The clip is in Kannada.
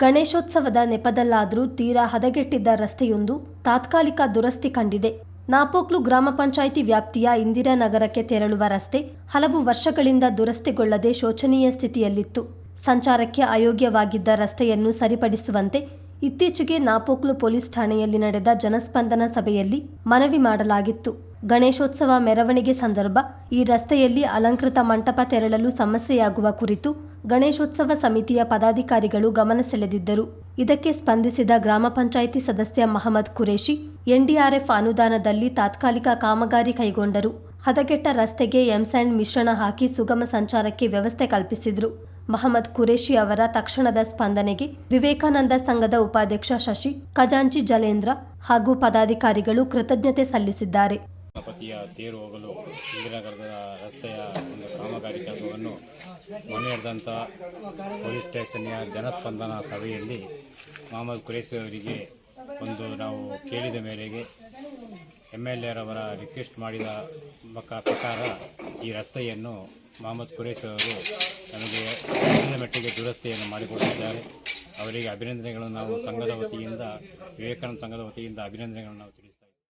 ಗಣೇಶೋತ್ಸವದ ನೆಪದಲ್ಲಾದರೂ ತೀರಾ ಹದಗೆಟ್ಟಿದ್ದ ರಸ್ತೆಯೊಂದು ತಾತ್ಕಾಲಿಕ ದುರಸ್ತಿ ಕಂಡಿದೆ. ನಾಪೋಕ್ಲು ಗ್ರಾಮ ಪಂಚಾಯಿತಿ ವ್ಯಾಪ್ತಿಯ ಇಂದಿರಾನಗರಕ್ಕೆ ತೆರಳುವ ರಸ್ತೆ ಹಲವು ವರ್ಷಗಳಿಂದ ದುರಸ್ತಿಗೊಳ್ಳದೆ ಶೋಚನೀಯ ಸ್ಥಿತಿಯಲ್ಲಿತ್ತು. ಸಂಚಾರಕ್ಕೆ ಅಯೋಗ್ಯವಾಗಿದ್ದ ರಸ್ತೆಯನ್ನು ಸರಿಪಡಿಸುವಂತೆ ಇತ್ತೀಚೆಗೆ ನಾಪೋಕ್ಲು ಪೊಲೀಸ್ ಠಾಣೆಯಲ್ಲಿ ನಡೆದ ಜನಸ್ಪಂದನ ಸಭೆಯಲ್ಲಿ ಮನವಿ ಮಾಡಲಾಗಿತ್ತು. ಗಣೇಶೋತ್ಸವ ಮೆರವಣಿಗೆ ಸಂದರ್ಭ, ಈ ರಸ್ತೆಯಲ್ಲಿ ಅಲಂಕೃತ ಮಂಟಪ ತೆರಳಲು ಸಮಸ್ಯೆಯಾಗುವ ಕುರಿತು ಗಣೇಶೋತ್ಸವ ಸಮಿತಿಯ ಪದಾಧಿಕಾರಿಗಳು ಗಮನ ಸೆಳೆದಿದ್ದರು. ಇದಕ್ಕೆ ಸ್ಪಂದಿಸಿದ ಗ್ರಾಮ ಪಂಚಾಯಿತಿ ಸದಸ್ಯ ಮಹಮ್ಮದ್ ಕುರೇಶಿ ಎನ್ಡಿಆರ್ಎಫ್ ಅನುದಾನದಲ್ಲಿ ತಾತ್ಕಾಲಿಕ ಕಾಮಗಾರಿ ಕೈಗೊಂಡರು. ಹದಗೆಟ್ಟ ರಸ್ತೆಗೆ ಎಂಸ್ಯಾಂಡ್ ಮಿಶ್ರಣ ಹಾಕಿ ಸುಗಮ ಸಂಚಾರಕ್ಕೆ ವ್ಯವಸ್ಥೆ ಕಲ್ಪಿಸಿದರು. ಮಹಮ್ಮದ್ ಕುರೇಶಿ ಅವರ ತಕ್ಷಣದ ಸ್ಪಂದನೆಗೆ ವಿವೇಕಾನಂದ ಸಂಘದ ಉಪಾಧ್ಯಕ್ಷ ಶಶಿ, ಖಜಾಂಚಿ ಜಲೇಂದ್ರ ಹಾಗೂ ಪದಾಧಿಕಾರಿಗಳು ಕೃತಜ್ಞತೆ ಸಲ್ಲಿಸಿದ್ದಾರೆ. ಗಣಪತಿಯ ತೇರು ಹೋಗಲು ಇಂದಿರಾನಗರದ ರಸ್ತೆಯ ಒಂದು ಕಾಮಗಾರಿ ಕೆಲಸವನ್ನು ಮೊನ್ನೆ ನಡೆದಂಥ ಪೊಲೀಸ್ ಸ್ಟೇಷನ್ಯ ಜನಸ್ಪಂದನ ಸಭೆಯಲ್ಲಿ ಮೊಹಮ್ಮದ್ ಕುರೇಶಿ ಅವರಿಗೆ ಒಂದು ನಾವು ಕೇಳಿದ ಮೇರೆಗೆ ಎಂ ಎಲ್ ಎರವರ ರಿಕ್ವೆಸ್ಟ್ ಮಾಡಿದ ಪ್ರಕಾರ ಈ ರಸ್ತೆಯನ್ನು ಮೊಹಮ್ಮದ್ ಕುರೇಶ್ ಅವರು ನಮಗೆ ಮಟ್ಟಿಗೆ ದುರಸ್ತಿಯನ್ನು ಮಾಡಿಕೊಟ್ಟಿದ್ದಾರೆ. ಅವರಿಗೆ ಅಭಿನಂದನೆಗಳನ್ನು ನಾವು ಸಂಘದ ವತಿಯಿಂದ, ವಿವೇಕಾನಂದ ಸಂಘದ ವತಿಯಿಂದ ಅಭಿನಂದನೆಗಳನ್ನು ನಾವು